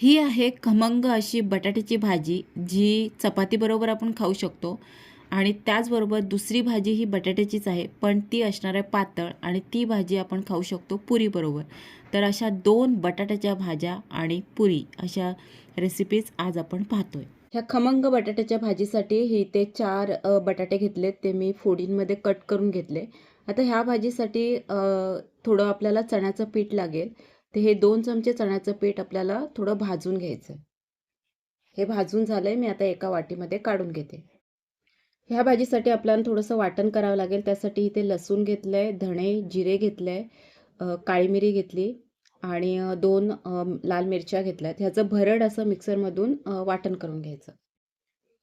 ही आहे खमंग अशी बटाट्याची भाजी जी चपातीबरोबर आपण खाऊ शकतो. आणि त्याचबरोबर दुसरी भाजी ही बटाट्याचीच आहे पण ती असणार आहे पातळ आणि ती भाजी आपण खाऊ शकतो पुरीबरोबर तर अशा दोन बटाट्याच्या भाज्या आणि पुरी अशा रेसिपीज आज आपण पाहतोय. ह्या खमंग बटाट्याच्या भाजीसाठी ही ते चार बटाटे घेतलेत ते मी फोडींमध्ये कट करून घेतले. आता ह्या भाजीसाठी थोडं आपल्याला चण्याचं पीठ लागेल. ते हे दोन चमचे चण्याचं पीठ आपल्याला थोडं भाजून घ्यायचं हे भाजून झालं आहे मी आता एका वाटीमध्ये काढून घेते. ह्या भाजीसाठी आपल्याला थोडंसं वाटण करावं लागेल. त्यासाठी इथे लसूण घेतलं आहे धणे जिरे घेतलं आहे काळी मिरी घेतली आणि दोन लाल मिरच्या घेतल्यात. ह्याचं भरड असं मिक्सरमधून वाटण करून घ्यायचं.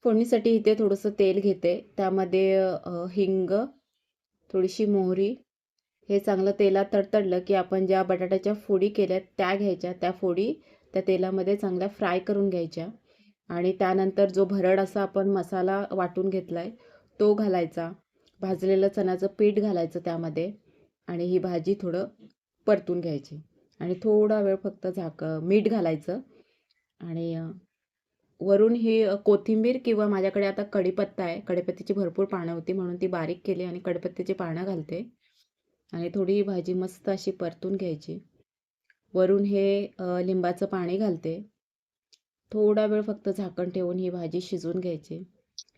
फोडणीसाठी इथे थोडंसं तेल घेते. त्यामध्ये हिंग थोडीशी मोहरी हे चांगलं तेलात तडतडलं की आपण ज्या बटाट्याच्या फोडी केल्यात त्या घ्यायच्या. त्या फोडी त्या तेलामध्ये चांगल्या फ्राय करून घ्यायच्या. आणि त्यानंतर जो भरड असा आपण मसाला वाटून घेतला आहे तो घालायचा. भाजलेलं चण्याचं पीठ घालायचं त्यामध्ये आणि ही भाजी थोडं परतून घ्यायची. आणि थोडा वेळ फक्त झाक मीठ घालायचं. आणि वरून ही कोथिंबीर किंवा माझ्याकडे आता कढीपत्ता आहे. कढीपत्त्याची भरपूर पानं होती म्हणून ती बारीक केली आणि कढीपत्त्याची पानं घालते. आणि थोडी भाजी मस्त अशी परतून घ्यायची. वरून हे लिंबाचं पाणी घालते. थोडा वेळ फक्त झाकण ठेवून ही भाजी शिजवून घ्यायची.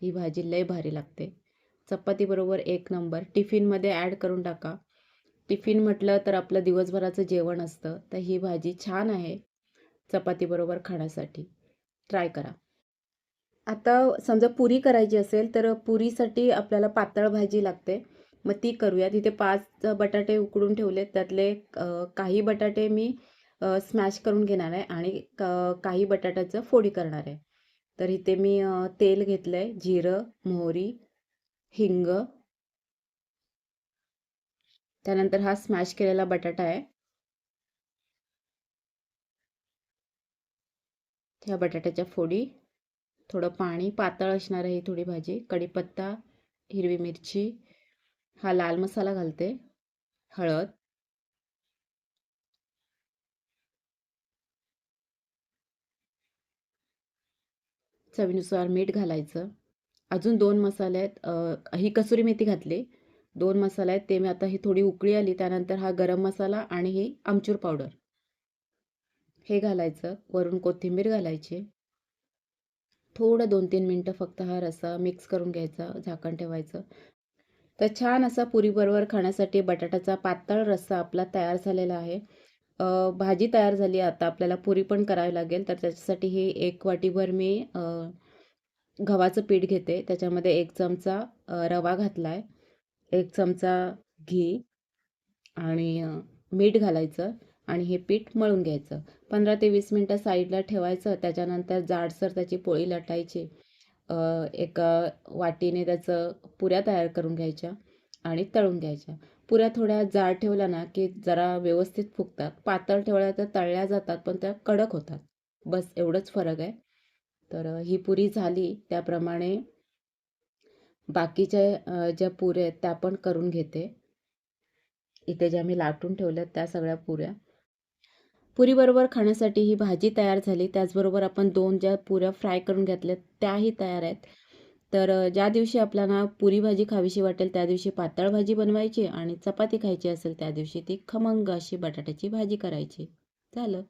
ही भाजी लय भारी लागते. चपातीबरोबर एक नंबर. टिफिनमध्ये ॲड करून टाका. टिफिन म्हटलं तर आपलं दिवसभराचं जेवण असतं. तर ही भाजी छान आहे. चपातीबरोबर खाण्यासाठी. ट्राय करा. आता समजा पुरी करायची असेल तर पुरीसाठी आपल्याला पातळ भाजी लागते. मग ती करूया. तिथे पाच बटाटे उकडून ठेवले त्यातले काही बटाटे मी स्मॅश करून घेणार आहे आणि क- काही बटाट्याचं फोडी करणार आहे. तर इथे मी तेल घेतलं आहे जिरं मोहरी हिंग. त्यानंतर हा स्मॅश केलेला बटाटा आहे. ह्या बटाट्याच्या फोडी. थोडं पाणी पातळ असणार आहे ही थोडी भाजी. कढीपत्ता हिरवी मिरची हा लाल मसाला घालते हळद. चवीनुसार मीठ घालायचं. अजून दोन मसाले आहेत ही कसुरी मेथी घातली. दोन मसाले आहेत ते मी आता ही थोडी उकळी आली त्यानंतर हा गरम मसाला आणि ही आमचूर पावडर. हे घालायचं वरून कोथिंबीर घालायची. थोडं दोन तीन मिनटं फक्त हा रसा मिक्स करून घ्यायचा झाकण ठेवायचं. तर छान असा पुरीबरोबर खाण्यासाठी बटाट्याचा पातळ रस्सा आपला तयार झालेला आहे. भाजी तयार झाली आता आपल्याला पुरी पण करावी लागेल. तर त्याच्यासाठी ही एक वाटीभर मी गव्हाचं पीठ घेते. त्याच्यामध्ये एक चमचा रवा घातला आहे एक चमचा घी आणि मीठ घालायचं आणि हे पीठ मळून घ्यायचं. पंधरा ते वीस मिनटं साईडला ठेवायचं. त्याच्यानंतर जाडसर त्याची पोळी लाटायची. एका वाटीने त्याचं पुऱ्या तयार करून घ्यायच्या आणि तळून घ्यायच्या. पुऱ्या थोड्या जाड ठेवल्या ना की जरा व्यवस्थित फुगतात. पातळ ठेवल्या तर तळल्या जातात पण त्या कडक होतात. बस एवढंच फरक आहे. तर ही पुरी झाली. त्याप्रमाणे बाकीच्या ज्या पुऱ्या आहेत त्या पण करून घेते. इथे ज्या मी लाटून ठेवल्या त्या सगळ्या पुऱ्या. पुरीबरोबर खाण्यासाठी ही भाजी तयार झाली. त्याचबरोबर आपण दोन ज्या पुऱ्या फ्राय करून घेतल्या त्याही तयार आहेत. तर ज्या दिवशी आपल्याला पुरी भाजी खावीशी वाटेल त्या दिवशी पातळ भाजी बनवायची आणि चपाती खायची असेल त्या दिवशी ती खमंग अशी बटाट्याची भाजी करायची. झालं.